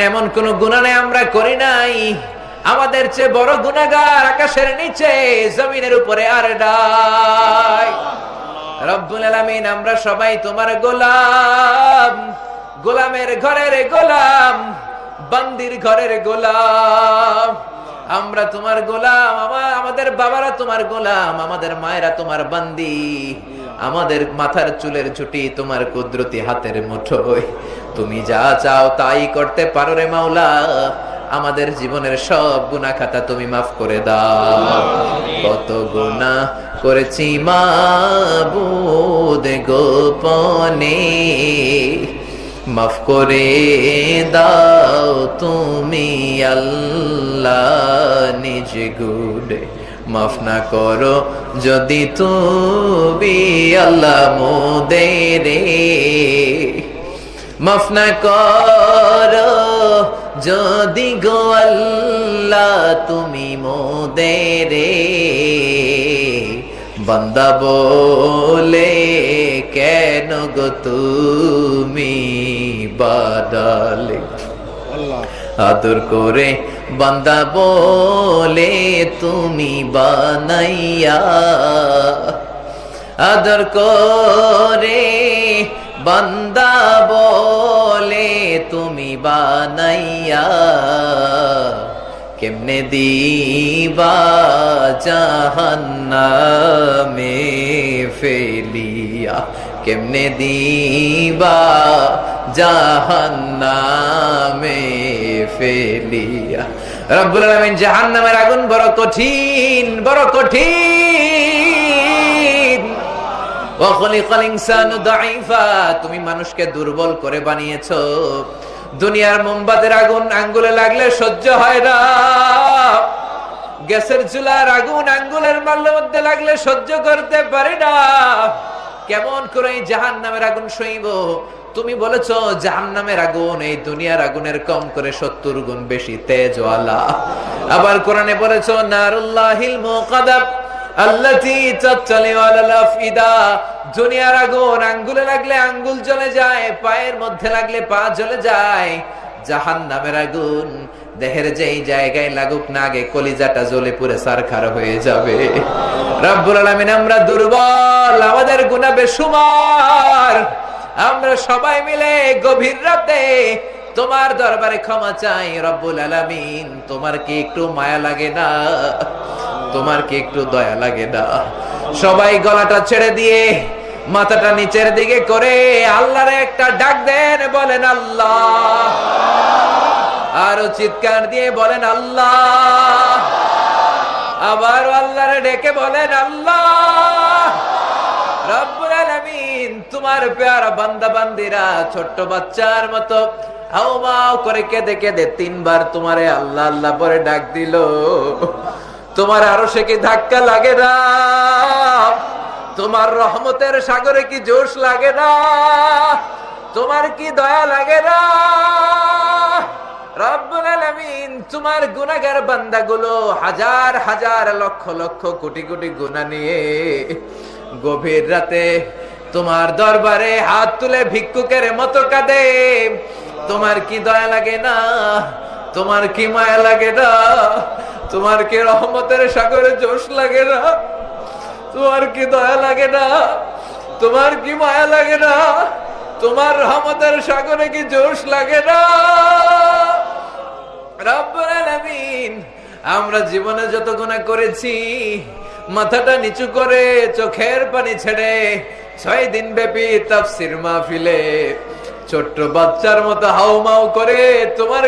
এমন কোন গুনাহ নেই আমরা করি নাই। আমাদের চেয়ে বড় গুনাহগার আকাশের নিচে, জমিনের উপরে আর নাই। রব্বুল আলামিন, আমরা সবাই তোমার গোলাম। গোলামের ঘরের গোলাম, বান্দির ঘরের গোলাম। আমরা তোমার গোলাম, আমা- আমাদের বাবারা তোমার গোলাম, আমাদের মায়েরা তোমার বান্দি। আমাদের মাথার চুলের ছুটি তোমার কুদরতি হাতের মুঠোয়। তুমি যা চাও তাই করতে পারো রে মাওলা। আমাদের জীবনের সব গুণা খাতা তুমি মাফ করে দাও। কত গুণা করেছি মা বুদ গোপনে। মাফ করে দাও তুমি আল্লাহ নিজ গুডে মাফ না করো যদি তুমি আল্লাহ মোদেরে। মাফ না কর, যদি গো আল্লাহ তুমি মোদেরে, বান্দা বলে কেন গো তুমি বাদালে? আদর করে বান্দা বলে তুমি বানাইয়া, আদর করে বান্দা বলে তুমি বানাইয়া কেমনে দিবা জাহান্নামে ফেলিয়া? কেমনে দিবা জাহান্নামে ফেলিয়া? রব্বুল আলামিন জাহান্নামের আগুন বড় কঠিন বড় কঠিন। তুমি মানুষকে দুর্বল করে বানিয়েছ। দুনিয়ার মোমবাতির আগুন আঙ্গুলে লাগলে সহ্য হয় না। গ্যাসের চুলার আগুন আঙ্গুলের মাল্যের মধ্যে লাগলে সহ্য করতে পারি না। কেমন করে এই জাহান নামের আগুন সইব? তুমি বলেছ জাহান নামের আগুন, এই দুনিয়ার আগুনের কম করে সত্তর গুণ বেশি তেজওয়ালা। আবার কোরআনে বলেছ, নারুল্লাহিল মুকাদাব। দুনিয়ার আগুন, আঙ্গুলে লাগলে আঙ্গুল জ্বলে যায়, পায়ের মধ্যে লাগলে পা জ্বলে যায়। জাহান্নামের আগুন, দেহের যেই জায়গায় লাগুক না আগে কলিজাটা জ্বলে পুরে সারখার হয়ে যাবে। রব্বুল আলামিন, আমরা দুর্বল, আমাদের গুনাহ বেসুমার আমরা সবাই মিলে গভীর রাতে তোমার দরবারে ক্ষমা চাই, রব্বুল আলামিন। তোমার কি একটু মায়া লাগে না? তোমার কি একটু দয়া লাগে না। সবাই গলাটা ছেড়ে দিয়ে মাথাটা নিচের দিকে করে আল্লাহরে একটা ডাক দেন, বলেন আল্লাহ। আরও চিৎকার দিয়ে বলেন আল্লাহ। আবার আল্লাহরে ডেকে বলেন আল্লাহ। রব্বুল তোমার পেয়ারা বান্দা বান্দিরা ছোট্ট বাচ্চার মতো হাউমাউ করে কেঁদে কেঁদে তিনবার তোমারে আল্লাহ আল্লাহ পরে ডাক দিল। তোমার আরও সে কি ধাক্কা লাগে না? তোমার রহমতের সাগরে কি জোশ লাগে না? তোমার কি দয়া লাগে না? তোমার গুনাহগার বান্দাগুলো হাজার হাজার লক্ষ লক্ষ কোটি কোটি গুনাহ নিয়ে গভীর রাতে তোমার দরবারে হাত তুলে ভিক্ষুকের মতো কাঁদে। তোমার কি দয়া লাগে না? তোমার কি মায়া লাগে না? তোমার কি রহমতের সাগরে জোশ লাগে না? তোমার কি দয়া লাগে না? তোমার কি মায়া লাগে না? তোমার রহমতের সাগরে কি জোশ লাগে না? আমরা জীবনে যত গুনাহ করেছি, মাথাটা নিচু করে চোখের পানি ছেড়ে ছয় দিন ব্যাপী তাফসির মাহফিলে ছোট্ট বাচ্চার মতো হাউমাউ করে তোমার